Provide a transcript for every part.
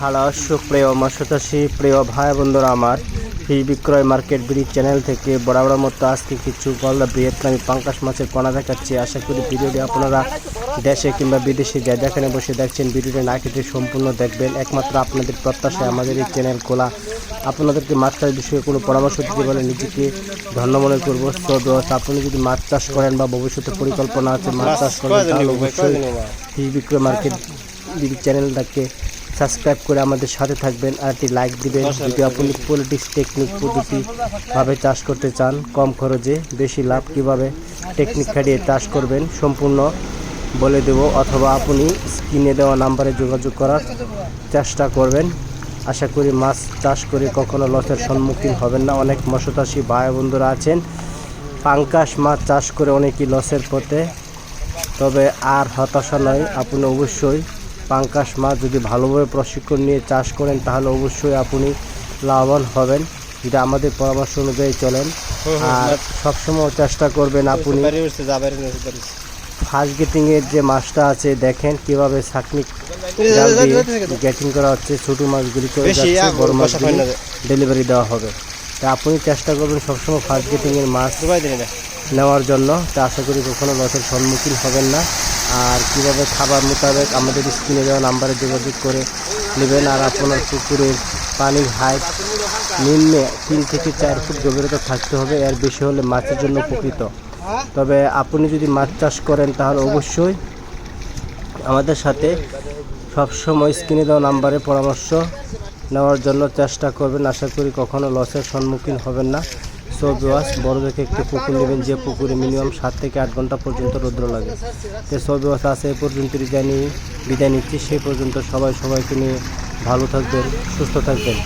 Hello সুপ্রিয় মৎস্যচাষী প্রিয় ভাই বন্ধুরা আমার ফিশ বিক্রয় মার্কেট ব্রিজ চ্যানেল থেকে বরাবর মতো আজকে কিছু গলদা ভিয়েতনামি, পাঙ্কাশ মাছের পোনা দেখাচ্ছি। আশা করি ভিডিওটি আপনারা দেশে কিংবা বিদেশে যা যেখানে বসে দেখছেন, ভিডিওটি না কেটে সম্পূর্ণ দেখবেন। একমাত্র আপনাদের প্রত্যাশায় আমাদের এই চ্যানেল খোলা আপনাদেরকে মাছ চাষ বিষয়ে কোনো পরামর্শ দিতে বলে নিজেকে ধন্য মনে করব। আপনি যদি মাছ চাষ করেন বা ভবিষ্যতে পরিকল্পনা আছে মাছ চাষ করবেন তাহলে অবশ্যই ফিশ বিক্রয় মার্কেট চ্যানেলটাকে সাবস্ক্রাইব করে আমাদের সাথে থাকবেন আর একটি লাইক দিবেন। যদি আপনি পলিটিক্স টেকনিক পদ্ধতিভাবে চাষ করতে চান কম খরচে বেশি লাভ কীভাবে টেকনিক খাটিয়ে চাষ করবেন সম্পূর্ণ বলে দেব। অথবা আপনি স্ক্রিনে দেওয়া নাম্বারে যোগাযোগ করার চেষ্টা করবেন। আশা করি মাছ চাষ করে কখনো লসের সম্মুখীন হবেন না। অনেক মৎস্যচাষী ভাই বন্ধুরা আছেন। পাঙ্কাশ মাছ চাষ করে অনেকই লসের পথে। তবে আর হতাশা নয় আপনি অবশ্যই পাঙ্কাশ মাছ যদি ভালোভাবে প্রশিক্ষণ নিয়ে চাষ করেন তাহলে অবশ্যই আপনি লাভবান হবেন। যেটা আমাদের পরামর্শ অনুযায়ী চলেন। আর সবসময় চেষ্টা করবেন আপনি। ফার্স্ট গেটিংয়ের যে মাছটা আছে দেখেন কীভাবে দিয়ে গেটিং করা হচ্ছে। ছোটো মাছগুলিকে বেশি, যাচ্ছে, বড় মাছগুলি ডেলিভারি দেওয়া হবে। তা আপনি চেষ্টা করবেন সবসময় ফার্স্ট গেটিংয়ের মাছ নেওয়ার জন্য। তা আশা করি কখনো লসের সম্মুখীন হবেন না। আর কীভাবে খাবার মোতাবেক আমাদের স্ক্রিনে দেওয়া নাম্বারে যোগাযোগ করে নেবেন আর আপনার পুকুরের পানির হাইট নিম্নে তিন থেকে চার ফুট গভীরতা থাকতে হবে, এর বেশি হলে মাছের জন্য উপকৃত। তবে আপনি যদি মাছ চাষ করেন তাহলে অবশ্যই আমাদের সাথে সবসময় স্ক্রিনে দেওয়া নাম্বারে পরামর্শ নেওয়ার জন্য চেষ্টা করবেন। আশা করি কখনো লসের সম্মুখীন হবেন না। সো বিওয়াস বড় দেখে একটি পুকুর নেবেন, যে পুকুরে মিনিমাম সাত থেকে আট ঘণ্টা পর্যন্ত রৌদ্র লাগে। তো সো বিওয়াস আছে এই পর্যন্ত বিদায় নিয়ে বিদায় নিচ্ছি। সেই পর্যন্ত সবাই সবাইকে নিয়ে ভালো থাকবেন, সুস্থ থাকবেন।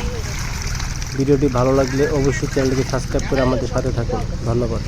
ভিডিওটি ভালো লাগলে অবশ্যই চ্যানেলটিকে সাবস্ক্রাইব করে আমাদের সাথে থাকুন। ধন্যবাদ।